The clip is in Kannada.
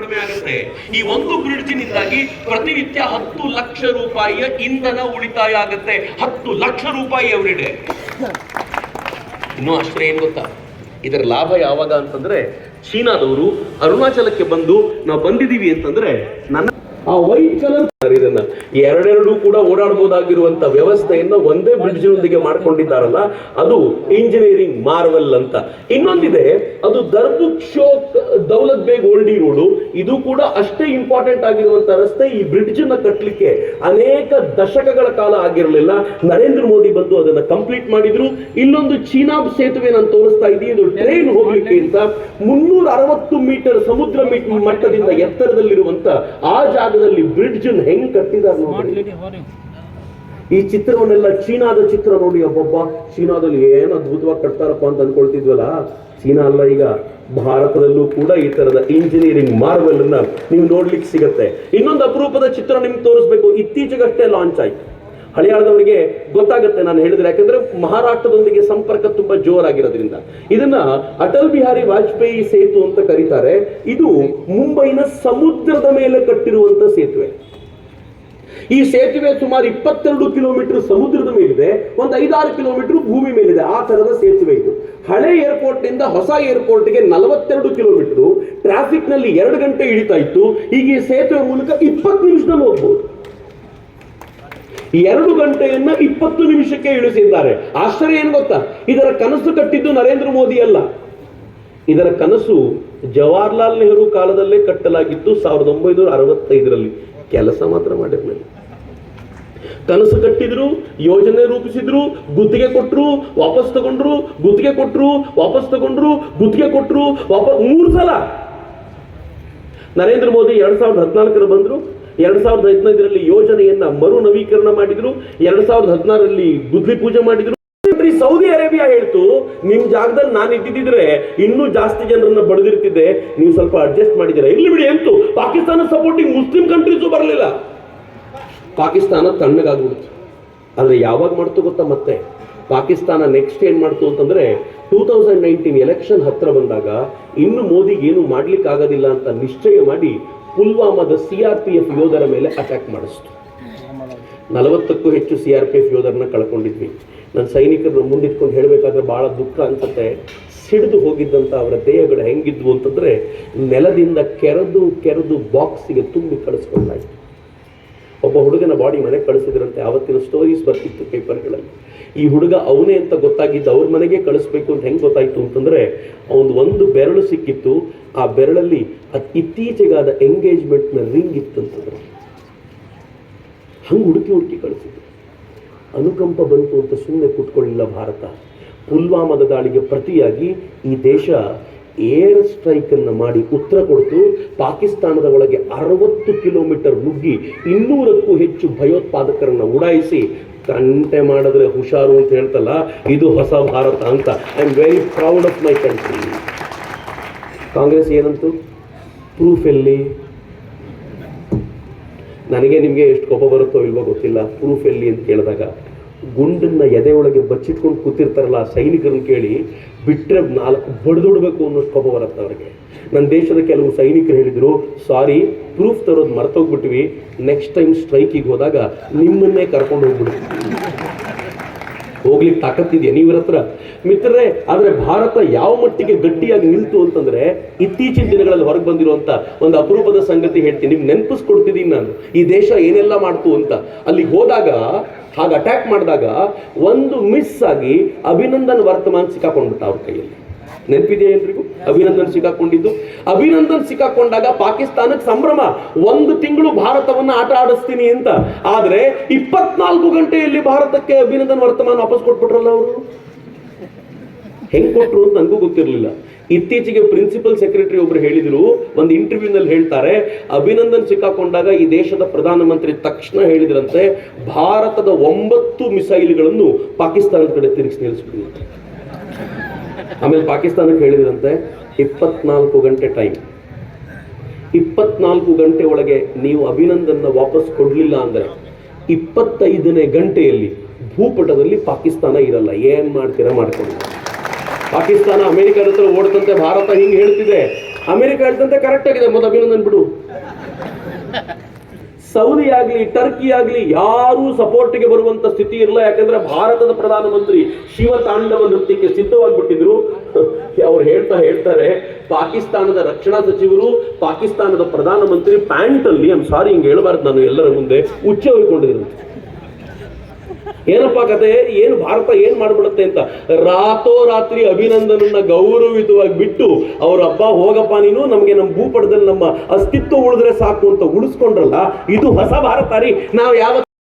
ಕಡಿಮೆ ಆಗುತ್ತೆ. ಈ ಒಂದು ಬ್ರಿಡ್ಜಿನಿಂದಾಗಿ ಪ್ರತಿನಿತ್ಯ ಹತ್ತು ಲಕ್ಷ ರೂಪಾಯಿಯ ಇಂಧನ ಉಳಿತಾಯ ಆಗುತ್ತೆ. ಹತ್ತು ಲಕ್ಷ ರೂಪಾಯಿ ಎವ್ರಿಡೆ ಇನ್ನೂ ಅಷ್ಟೇ ಏನ್ ಗೊತ್ತಾ? ಇದರ ಲಾಭ ಯಾವಾಗ ಅಂತಂದ್ರೆ ಚೀನಾದವರು ಅರುಣಾಚಲಕ್ಕೆ ಬಂದು ನಾವು ಬಂದಿದೀವಿ ಅಂತಂದ್ರೆ ನನ್ನ ಆ ವೈಟ್ ಕಲರ್ ಇದನ್ನ. ಎರಡೆರಡು ಕೂಡ ಓಡಾಡಬಹುದಾಗಿರುವಂತ ವ್ಯವಸ್ಥೆಯನ್ನ ಒಂದೇ ಬ್ರಿಡ್ಜ್ ನೊಂದಿಗೆ ಮಾಡ್ಕೊಂಡಿದ್ದಾರಲ್ಲ, ಅದು ಇಂಜಿನಿಯರಿಂಗ್ ಮಾರ್ವೆಲ್ ಅಂತ. ಇನ್ನೊಂದಿದೆ, ಅದು ದರ್ಬುಕ್ ಶೋಕ್ ದೌಲತ್ ಬೇಗ್ ಓಲ್ಡಿ ರೋಡು. ಇದು ಕೂಡ ಅಷ್ಟೇ ಇಂಪಾರ್ಟೆಂಟ್ ಆಗಿರುವಂತ ರಸ್ತೆ, ಈ ಬ್ರಿಡ್ಜ್ನ ಕಟ್ಟಲಿಕ್ಕೆ ಅನೇಕ ದಶಕಗಳ ಕಾಲ ಆಗಿರಲಿಲ್ಲ. ನರೇಂದ್ರ ಮೋದಿ ಬಂದು ಅದನ್ನ ಕಂಪ್ಲೀಟ್ ಮಾಡಿದ್ರು. ಇಲ್ಲೊಂದು ಚೀನಾಬ್ ಸೇತುವೆ ನಾನು ತೋರಿಸ್ತಾ ಇದ್ದೀನಿ. ಇದು ಟ್ರೈನ್ ಹೋಗ್ಲಿಕ್ಕೆ ಅಂತ ಮುನ್ನೂರ ಅರವತ್ತು ಮೀಟರ್ ಸಮುದ್ರ ಮಟ್ಟದಿಂದ ಎತ್ತರದಲ್ಲಿರುವಂತ ಆ ಜಾಗದಲ್ಲಿ ಬ್ರಿಡ್ಜ್ ಹೆಂಗ್ ಕಟ್ಟಿದಾರ ನೋಡಿ. ಈ ಚಿತ್ರವನ್ನೆಲ್ಲ ಚೀನಾದ ಚಿತ್ರ ನೋಡಿ ಒಬ್ಬೊಬ್ಬ ಚೀನಾದಲ್ಲಿ ಏನು ಅದ್ಭುತವಾಗಿ ಕಟ್ತಾರಪ್ಪ ಅಂತ ಅನ್ಕೊಳ್ತಿದ್ವಲ್ಲ. ಚೀನಾ ಅಲ್ಲ ಈಗ. ಭಾರತದಲ್ಲೂ ಕೂಡ ಈ ತರದ ಇಂಜಿನಿಯರಿಂಗ್ ಮಾರ್ವೆಲ್ ಅನ್ನ ನೀವು ನೋಡ್ಲಿಕ್ಕೆ ಸಿಗತ್ತೆ. ಇನ್ನೊಂದು ಅಪರೂಪದ ಚಿತ್ರ ನಿಮ್ಗೆ ತೋರಿಸ್ಬೇಕು. ಇತ್ತೀಚೆಗಷ್ಟೇ ಲಾಂಚ್ ಆಯ್ತು. ಹಳಿಯಾಳದವರಿಗೆ ಗೊತ್ತಾಗುತ್ತೆ ನಾನು ಹೇಳಿದ್ರೆ. ಯಾಕಂದ್ರೆ ಮಹಾರಾಷ್ಟ್ರದೊಂದಿಗೆ ಸಂಪರ್ಕ ತುಂಬಾ ಜೋರಾಗಿರೋದ್ರಿಂದ. ಇದನ್ನ ಅಟಲ್ ಬಿಹಾರಿ ವಾಜಪೇಯಿ ಸೇತು ಅಂತ ಕರೀತಾರೆ. ಇದು ಮುಂಬೈನ ಸಮುದ್ರದ ಮೇಲೆ ಕಟ್ಟಿರುವಂತ ಸೇತುವೆ. ಈ ಸೇತುವೆ ಸುಮಾರು ಇಪ್ಪತ್ತೆರಡು ಕಿಲೋಮೀಟರ್ ಸಮುದ್ರದ ಮೇಲಿದೆ, ಒಂದು ಐದಾರು ಕಿಲೋಮೀಟರ್ ಭೂಮಿ ಮೇಲಿದೆ, ಆ ತರದ ಸೇತುವೆ ಇದು. ಹಳೆ ಏರ್ಪೋರ್ಟ್ನಿಂದ ಹೊಸ ಏರ್ಪೋರ್ಟ್ಗೆ ನಲವತ್ತೆರಡು ಕಿಲೋಮೀಟರ್ ಟ್ರಾಫಿಕ್ನಲ್ಲಿ ಎರಡು ಗಂಟೆ ಇಳಿತಾ ಇತ್ತು ಈಗ ಈ ಸೇತುವೆ ಮೂಲಕ ಇಪ್ಪತ್ತು ನಿಮಿಷದಲ್ಲಿ ಹೋಗ್ಬೋದು ಎರಡು ಗಂಟೆಯನ್ನ ಇಪ್ಪತ್ತು ನಿಮಿಷಕ್ಕೆ ಇಳಿಸಿದ್ದಾರೆ. ಆಶ್ಚರ್ಯ ಏನು ಗೊತ್ತಾ? ಇದರ ಕನಸು ಕಟ್ಟಿದ್ದು ನರೇಂದ್ರ ಮೋದಿ ಅಲ್ಲ. ಇದರ ಕನಸು ಜವಾಹರ್ಲಾಲ್ ನೆಹರು ಕಾಲದಲ್ಲೇ ಕಟ್ಟಲಾಗಿತ್ತು, ಸಾವಿರದ ಒಂಬೈನೂರ ಅರವತ್ತೈದರಲ್ಲಿ. ಕೆಲಸ ಮಾತ್ರ ಮಾಡಿರಲಿಲ್ಲ ಕನಸು ಕಟ್ಟಿದ್ರು, ಯೋಜನೆ ರೂಪಿಸಿದ್ರು, ಗುತ್ತಿಗೆ ಕೊಟ್ರು, ವಾಪಸ್ ತಗೊಂಡ್ರು, ಗುತ್ತಿಗೆ ಕೊಟ್ರು, ವಾಪಸ್ ತಗೊಂಡ್ರು, ಗುತ್ತಿಗೆ ಕೊಟ್ರು ವಾಪಸ್ ಮೂರು ಸಲ. ನರೇಂದ್ರ ಮೋದಿ ಎರಡ್ ಸಾವಿರದ ಹದಿನಾಲ್ಕರ ಬಂದ್ರು, ಎರಡ್ ಸಾವಿರದ ಹದಿನೈದರಲ್ಲಿ ಯೋಜನೆಯನ್ನ ಮರು ನವೀಕರಣ ಮಾಡಿದ್ರು, ಎರಡ್ ಸಾವಿರದ ಹದಿನಾರರಲ್ಲಿ ಗುದ್ಲಿ ಪೂಜೆ ಮಾಡಿದ್ರು. ಸೌದಿ ಅರೇಬಿಯಾ ಹೇಳ್ತು, ನಿಮ್ ಜಾಗದಲ್ಲಿ ನಾನು ಇದ್ದಿದ್ರೆ ಇನ್ನೂ ಜಾಸ್ತಿ ಜನರನ್ನ ಬಡದಿರ್ತಿದ್ದೆ, ನೀವು ಸ್ವಲ್ಪ ಅಡ್ಜಸ್ಟ್ ಮಾಡಿದ್ದೀರಾ? ಇಲ್ಲಿ ಬಿಡಿ ಎಂತು. ಪಾಕಿಸ್ತಾನ ಸಪೋರ್ಟಿಂಗ್ ಮುಸ್ಲಿಂ ಕಂಟ್ರೀಸು ಬರಲಿಲ್ಲ. ಪಾಕಿಸ್ತಾನ ತಣ್ಣಗಾಗ್ಬಿಡ್ತು ಆದರೆ ಯಾವಾಗ ಮಾಡ್ತು ಗೊತ್ತಾ ಮತ್ತೆ? ಪಾಕಿಸ್ತಾನ ನೆಕ್ಸ್ಟ್ ಏನು ಮಾಡ್ತು ಅಂತಂದ್ರೆ ಟೂ ತೌಸಂಡ್ ನೈನ್ಟೀನ್ ಎಲೆಕ್ಷನ್ ಹತ್ರ ಬಂದಾಗ ಇನ್ನು ಮೋದಿಗೆ ಏನು ಮಾಡ್ಲಿಕ್ಕೆ ಆಗೋದಿಲ್ಲ ಅಂತ ನಿಶ್ಚಯ ಮಾಡಿ ಪುಲ್ವಾಮಾದ ಸಿ ಆರ್ ಪಿ ಎಫ್ ಯೋಧರ ಮೇಲೆ ಅಟ್ಯಾಕ್ ಮಾಡಿಸ್ತು. ನಲವತ್ತಕ್ಕೂ ಹೆಚ್ಚು ಸಿ ಆರ್ ಪಿ ಎಫ್ ಯೋಧರನ್ನ ಕಳ್ಕೊಂಡಿದ್ವಿ. ನನ್ನ ಸೈನಿಕರನ್ನ ಮುಂದಿಟ್ಕೊಂಡು ಹೇಳಬೇಕಾದ್ರೆ ಬಹಳ ದುಃಖ ಅನ್ಸುತ್ತೆ. ಸಿಡಿದು ಹೋಗಿದ್ದಂಥ ಅವರ ದೇಹಗಳು ಹೆಂಗಿದ್ವು ಅಂತಂದ್ರೆ ನೆಲದಿಂದ ಕೆರೆದು ಕೆರೆದು ಬಾಕ್ಸಿಗೆ ತುಂಬಿ ಕಳಿಸ್ಕೊಂಡಾಯ್ತು. ಒಬ್ಬ ಹುಡುಗನ ಬಾಡಿ ಮನೆಗೆ ಕಳಿಸಿದ್ರಂತೆ, ಆವತ್ತಿನ ಸ್ಟೋರೀಸ್ ಬರ್ತಿತ್ತು ಪೇಪರ್ಗಳಲ್ಲಿ ಈ ಹುಡುಗ ಅವನೇ ಅಂತ ಗೊತ್ತಾಗಿದ್ದು ಅವ್ರ ಮನೆಗೆ ಕಳಿಸ್ಬೇಕು ಅಂತ ಹೆಂಗೆ ಗೊತ್ತಾಯ್ತು ಅಂತಂದ್ರೆ ಅವನು ಒಂದು ಬೆರಳು ಸಿಕ್ಕಿತ್ತು. ಆ ಬೆರಳಲ್ಲಿ ಅತ್ ಇತ್ತೀಚೆಗಾದ ಎಂಗೇಜ್ಮೆಂಟ್ನ ರಿಂಗ್ ಇತ್ತಂತಂದ್ರೆ ಹಂಗೆ ಹುಡುಕಿ ಹುಡುಕಿ ಕಳಿಸಿದ್ರು. ಅನುಕಂಪ ಬಂತು ಅಂತ ಸುಮ್ಮನೆ ಕೂತ್ಕೊಳ್ಳಿಲ್ಲ ಭಾರತ. ಪುಲ್ವಾಮದ ದಾಳಿಗೆ ಪ್ರತಿಯಾಗಿ ಈ ದೇಶ ಏರ್ ಸ್ಟ್ರೈಕ್ ಅನ್ನ ಮಾಡಿ ಉತ್ತರ ಕೊಡ್ತು. ಪಾಕಿಸ್ತಾನದ ಒಳಗೆ ಅರವತ್ತು ಕಿಲೋಮೀಟರ್ ನುಗ್ಗಿ ಇನ್ನೂರಕ್ಕೂ ಹೆಚ್ಚು ಭಯೋತ್ಪಾದಕರನ್ನು ಉಡಾಯಿಸಿ ತಂಟೆ ಮಾಡಿದ್ರೆ ಹುಷಾರು ಅಂತ ಹೇಳ್ತಲ್ಲ, ಇದು ಹೊಸ ಭಾರತ ಅಂತ. I am very proud of my country Congress ಏನಂತು? Proof ಎಲ್ಲಿ? ನನಗೆ ನಿಮಗೆ ಎಷ್ಟು ಕೋಪ ಬರುತ್ತೋ ಇಲ್ವೋ ಗೊತ್ತಿಲ್ಲ. ಪ್ರೂಫ್ ಎಲ್ಲಿ ಅಂತ ಕೇಳಿದಾಗ ಗುಂಡನ್ನ ಎದೆ ಒಳಗೆ ಬಚ್ಚಿಟ್ಕೊಂಡು ಕೂತಿರ್ತಾರಲ್ಲ ಆ ಸೈನಿಕರನ್ನ ಕೇಳಿ ಬಿಟ್ಟರೆ ನಾಲ್ಕು ಬಡ್ದುಡ್ಬೇಕು ಅನ್ನೋ ಕೋಪ ಬರುತ್ತೆ ಅವ್ರಿಗೆ. ನನ್ನ ದೇಶದ ಕೆಲವು ಸೈನಿಕರು ಹೇಳಿದರು, ಸಾರಿ ಪ್ರೂಫ್ ತರೋದು ಮರ್ತೋಗ್ಬಿಟ್ವಿ. ನೆಕ್ಸ್ಟ್ ಟೈಮ್ ಸ್ಟ್ರೈಕಿಗೆ ಹೋದಾಗ ನಿಮ್ಮನ್ನೇ ಕರ್ಕೊಂಡು ಹೋಗ್ಬಿಡ್ತೀವಿ ಹೋಗ್ಲಿಕ್ಕೆ ತಾಕತ್ತಿದೆಯಾ? ನೀವ್ರ ಹತ್ರ ಮಿತ್ರರೇ, ಆದ್ರೆ ಭಾರತ ಯಾವ ಮಟ್ಟಿಗೆ ಗಟ್ಟಿಯಾಗಿ ನಿಲ್ತು ಅಂತಂದ್ರೆ ಇತ್ತೀಚಿನ ದಿನಗಳಲ್ಲಿ ಹೊರಗೆ ಬಂದಿರುವಂತ ಒಂದು ಅಪರೂಪದ ಸಂಗತಿ ಹೇಳ್ತೀನಿ, ನಿಮ್ಗೆ ನೆನಪಿಸ್ಕೊಡ್ತಿದ್ದೀನಿ ನಾನು. ಈ ದೇಶ ಏನೆಲ್ಲ ಮಾಡ್ತು ಅಂತ. ಅಲ್ಲಿ ಹೋದಾಗ, ಹಾಗೆ ಅಟ್ಯಾಕ್ ಮಾಡಿದಾಗ ಒಂದು ಮಿಸ್ ಆಗಿ ಅಭಿನಂದನ್ ವರ್ತಮಾನ್ ಸಿಕ್ಕಾಕೊಂಡ್ಬಿಟ್ಟ ಅವ್ರ ಕೈಯಲ್ಲಿ. ನೆನಪಿದೆಯಾ ಎಲ್ರಿಗೂ? ಅಭಿನಂದನ್ ಸಿಕ್ಕಾಕೊಂಡಿದ್ದು. ಅಭಿನಂದನ್ ಸಿಕ್ಕಾಕೊಂಡಾಗ ಪಾಕಿಸ್ತಾನಕ್ಕೆ ಸಂಭ್ರಮ. ಒಂದು ತಿಂಗಳು ಭಾರತವನ್ನ ಆಟ ಆಡಿಸ್ತೀನಿ ಅಂತ. ಆದ್ರೆ ಇಪ್ಪತ್ನಾಲ್ಕು ಗಂಟೆಯಲ್ಲಿ ಭಾರತಕ್ಕೆ ಅಭಿನಂದನ್ ವರ್ತಮಾನ ವಾಪಸ್ ಕೊಟ್ಬಿಟ್ರಲ್ಲ ಅವರು? ಹೆಂಗ್ ಕೊಟ್ರು ಅಂತ ನನಗೂ ಗೊತ್ತಿರಲಿಲ್ಲ. ಇತ್ತೀಚೆಗೆ ಪ್ರಿನ್ಸಿಪಲ್ ಸೆಕ್ರೆಟರಿ ಒಬ್ರು ಹೇಳಿದ್ರು, ಒಂದು ಇಂಟರ್ವ್ಯೂನಲ್ಲಿ ಹೇಳ್ತಾರೆ, ಅಭಿನಂದನ್ ಸಿಕ್ಕಾಕೊಂಡಾಗ ಈ ದೇಶದ ಪ್ರಧಾನಮಂತ್ರಿ ತಕ್ಷಣ ಹೇಳಿದ್ರಂತೆ, ಭಾರತದ ಒಂಬತ್ತು ಮಿಸೈಲ್ಗಳನ್ನು ಪಾಕಿಸ್ತಾನದ ಕಡೆ ತಿರುಗಿಸಿ ನಿಲ್ಲಿಸ್ಬಿಡಿ. ಆಮೇಲೆ ಪಾಕಿಸ್ತಾನಕ್ಕೆ ಹೇಳಿದ್ರಂತೆ, ಇಪ್ಪತ್ನಾಲ್ಕು ಗಂಟೆ ಟೈಮ್ ಇಪ್ಪತ್ನಾಲ್ಕು ಗಂಟೆ ಒಳಗೆ ನೀವು ಅಭಿನಂದನ ವಾಪಸ್ ಕೊಡ್ಲಿಲ್ಲ ಅಂದ್ರೆ, ಇಪ್ಪತ್ತೈದನೇ ಗಂಟೆಯಲ್ಲಿ ಭೂಪಟದಲ್ಲಿ ಪಾಕಿಸ್ತಾನ ಇರಲ್ಲ. ಏನ್ ಮಾಡ್ತೀರಾ ಮಾಡ್ಕೊಂಡು ಪಾಕಿಸ್ತಾನ ಅಮೆರಿಕದ ಹತ್ರ ಓಡ್ತಂತೆ ಭಾರತ ಹಿಂಗೆ ಹೇಳ್ತಿದೆ. ಅಮೆರಿಕ ಹೇಳ್ತಂತೆ ಕರೆಕ್ಟ್ ಆಗಿದೆ. ಮೊದಲು ಅಭಿನಂದನ್ ಬಿಡು. ಸೌದಿ ಆಗ್ಲಿ ಟರ್ಕಿ ಆಗ್ಲಿ ಯಾರೂ ಸಪೋರ್ಟ್ಗೆ ಬರುವಂತ ಸ್ಥಿತಿ ಇರಲ್ಲ. ಯಾಕಂದ್ರೆ ಭಾರತದ ಪ್ರಧಾನಮಂತ್ರಿ ಶಿವ ತಾಂಡವ ನೃತ್ಯಕ್ಕೆ ಸಿದ್ಧವಾಗ್ಬಿಟ್ಟಿದ್ರು. ಅವ್ರು ಹೇಳ್ತಾ ಹೇಳ್ತಾರೆ, ಪಾಕಿಸ್ತಾನದ ರಕ್ಷಣಾ ಸಚಿವರು, ಪಾಕಿಸ್ತಾನದ ಪ್ರಧಾನಮಂತ್ರಿ ಪ್ಯಾಂಟ್ ಅಲ್ಲಿ ಸಾರಿ ಹಿಂಗೆ ಹೇಳಬಾರ್ದು ನಾನು ಎಲ್ಲರ ಮುಂದೆ ಉಚ್ಚ ಹೋಯ್ಕೊಂಡಿದ್ರು. ಏನಪ್ಪಾ ಕತೆ? ಏನು ಭಾರತ ಏನ್ ಮಾಡ್ಬಿಡುತ್ತೆ ಅಂತ? ರಾತ್ರೋರಾತ್ರಿ ಅಭಿನಂದನನ್ನ ಗೌರವಿತವಾಗಿ ಬಿಟ್ಟು ಅವ್ರ ಹಬ್ಬ ಹೋಗಪ್ಪ ನೀನು, ನಮ್ಗೆ ನಮ್ಮ ಭೂಪಟದಲ್ಲಿ ನಮ್ಮ ಅಸ್ತಿತ್ವ ಉಳಿದ್ರೆ ಸಾಕು ಅಂತ ಉಳಿಸ್ಕೊಂಡ್ರಲ್ಲ, ಇದು ಹೊಸ ಭಾರತ ರೀ. ನಾವು ಯಾವ